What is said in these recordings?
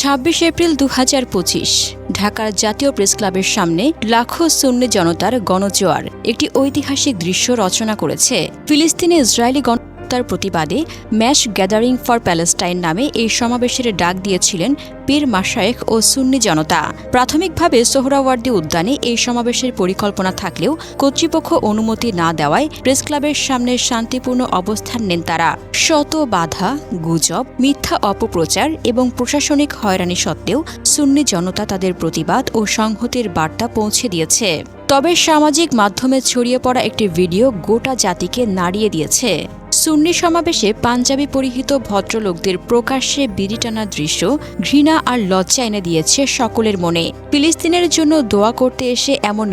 ছাব্বিশ এপ্রিল দু হাজার পঁচিশ, ঢাকার জাতীয় প্রেস ক্লাবের সামনে লাখো সুন্নি জনতার গণজোয়ার, একটি ঐতিহাসিক দৃশ্য রচনা করেছে ফিলিস্তিনে ইসরায়েলি গণহত্যার প্রতিবাদে ম্যাশ গ্যাদারিং ফর প্যালেস্টাইন নামে এই সমাবেশের ডাক দিয়েছিলেন পীর মাশায়েখ ও সুন্নি জনতা। প্রাথমিকভাবে সোহরাওয়ার্দী উদ্যানে এই সমাবেশের পরিকল্পনা থাকলেও কর্তৃপক্ষ অনুমতি না দেওয়ায় প্রেস ক্লাবের সামনে শান্তিপূর্ণ অবস্থান নেন তারা। শত বাধা, গুজব, মিথ্যা অপপ্রচার এবং প্রশাসনিক হয়রানি সত্ত্বেও সুন্নি জনতা তাদের প্রতিবাদ ও সংহতির বার্তা পৌঁছে দিয়েছে। তবে সামাজিক মাধ্যমে ছড়িয়ে পড়া একটি ভিডিও গোটা জাতিকে নাড়িয়ে দিয়েছে। সুন্নি সমাবেশে পাঞ্জাবি পরিহিত ভদ্রলোকদের প্রকাশ্যে বিড়ি টানা দৃশ্য ঘৃণা আর লজ্জা এনে দিয়েছে সকলের মনে। ফিলিস্তিনের জন্য দোয়া করতে এসে এমন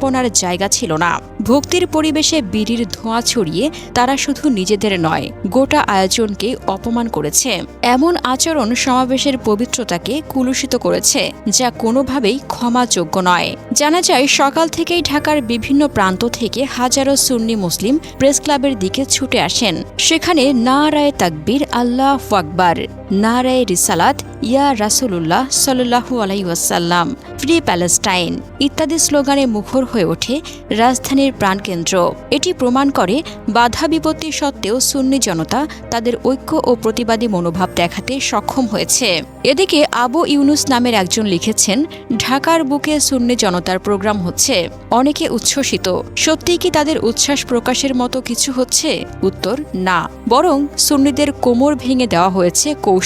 বেপনার জায়গা ছিল না। ভক্তির পরিবেশে বিড়ির ধোঁয়া ছড়িয়ে তারা শুধু নিজেদের নয়, গোটা আয়োজনকে অপমান করেছে। এমন আচরণ সমাবেশের পবিত্রতাকে কুলুষিত করেছে, যা কোনোভাবেই ক্ষমাযোগ্য নয়। জানা যায়, সকাল থেকেই ঢাকার বিভিন্ন প্রান্ত থেকে হাজারো সুন্নি মুসলিম প্রেস ক্লাবের দিকে ছুটে আসেন। সেখানে না রায় তাকবীর, আল্লাহ আকবার। না রায় রিসালাত, ইয়া রাসুলুল্লাহ সাল্লু আলাইসাল্লাম ফ্রি প্যালেস্টাইন ইত্যাদি স্লোগানে মুখর হয়ে ওঠে রাজধানীর প্রাণকেন্দ্র। এটি প্রমাণ করে বাধা বিপত্তি সত্ত্বেও সুন্নি জনতা তাদের ঐক্য ও প্রতিবাদী মনোভাব দেখাতে সক্ষম হয়েছে। এদিকে আবু ইউনুস নামের একজন লিখেছেন, ঢাকার বুকে সুন্নি জনতার প্রোগ্রাম হচ্ছে, অনেকে উচ্ছ্বসিত। সত্যিই কি তাদের উচ্ছ্বাস প্রকাশের মতো কিছু হচ্ছে? উত্তর, না। বরং সুন্নিদের কোমর ভেঙে দেওয়া হয়েছে কৌশলে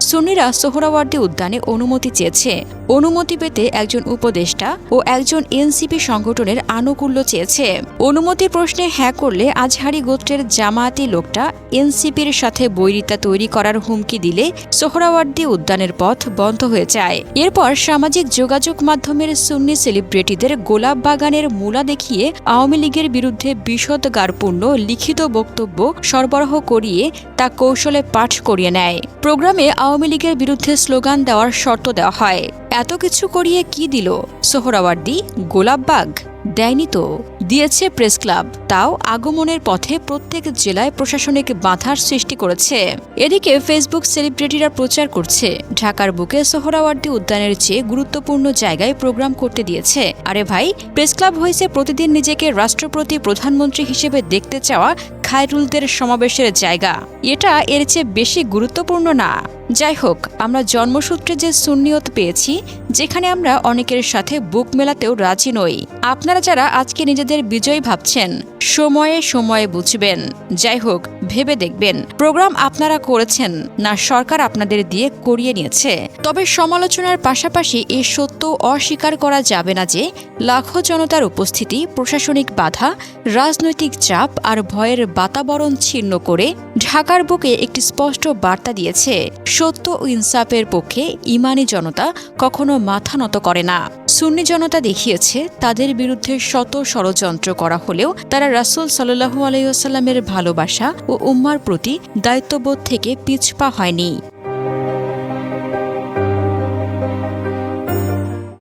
সুন্নিরা সোহরাওয়ার্দী উদ্যানে অনুমতি চেয়েছে। অনুমতি পেতে একজন উপদেষ্টা ও একজন এনসিপি সংগঠনের আনুকূল্য চেয়েছে। অনুমতি প্রশ্নে হ্যাঁ করলে আজহারি গোত্রের জামায়াতি লোকটা এনসিপির সাথে বৈরিতা তৈরি করার হুমকি দিলে সোহরাওয়ার্দী উদ্যানের পথ বন্ধ হয়ে যায়। এরপর সামাজিক যোগাযোগ মাধ্যমের সুন্নি সেলিব্রিটিদের গোলাপ বাগানের মূলা দেখিয়ে আওয়ামী লীগের বিরুদ্ধে বিশদগারপূর্ণ লিখিত বক্তব্য সরবরাহ করিয়ে তা কৌশলে পাঠ করিয়ে নেয়। প্রোগ্রামে আওয়ামী লীগের বিরুদ্ধে স্লোগান দেওয়ার শর্ত দেওয়া হয়। এত কিছু করিয়ে কি দিল? সোহরাওয়ার্দি গোলাপবাগ দেয়নি তো। দিয়েছে প্রেস ক্লাব। তাও আগমনের পথে প্রত্যেক জেলায় প্রশাসনিক বাধার সৃষ্টি করেছে। এদিকে ফেসবুক সেলিব্রিটিরা প্রচার করছে। ঢাকার বুকে সোহরাওয়ার্দী উদ্যানের চেয়ে গুরুত্বপূর্ণ জায়গায় প্রোগ্রাম করতে দিয়েছে। আরে ভাই, প্রেস ক্লাব হয়েছে প্রতিদিন নিজেকে রাষ্ট্রপতি, প্রধানমন্ত্রী হিসেবে দেখতে চাওয়া খায়রুলদের সমাবেশের জায়গা। এটা এর চেয়ে বেশি গুরুত্বপূর্ণ না। যাই হোক, আমরা জন্মসূত্রে যে সুন্নিয়ত পেয়েছি, যেখানে আমরা অনেকের সাথে বুক মেলাতেও রাজি নই। আপনারা যারা আজকে নিজেদের বিজয় ভাবছেন, সময়ে সময়ে বুঝবেন। যাই হোক ভেবে দেখবেন। প্রোগ্রাম আপনারা করেছেন না সরকার আপনাদের দিয়ে করিয়ে নিয়েছে। তবে সমালোচনার পাশাপাশি এ সত্য অস্বীকার করা যাবে না যে, লাখো জনতার উপস্থিতি, প্রশাসনিক বাধা, রাজনৈতিক চাপ আর ভয়ের বাতাবরণ ছিন্ন করে ঢাকার বুকে একটি স্পষ্ট বার্তা দিয়েছে। সত্য ও ইনসাফের পক্ষে ইমানি জনতা কখনো মাথা নত করে না। সুন্নি জনতা দেখিয়েছে, তাদের বিরুদ্ধে শত ষড়যন্ত্র করা হলেও তারা রাসুল সাল্লু আলাইসাল্লামের ভালোবাসা ও উম্মার প্রতি দায়িত্ববোধ থেকে পিছপা হয়নি।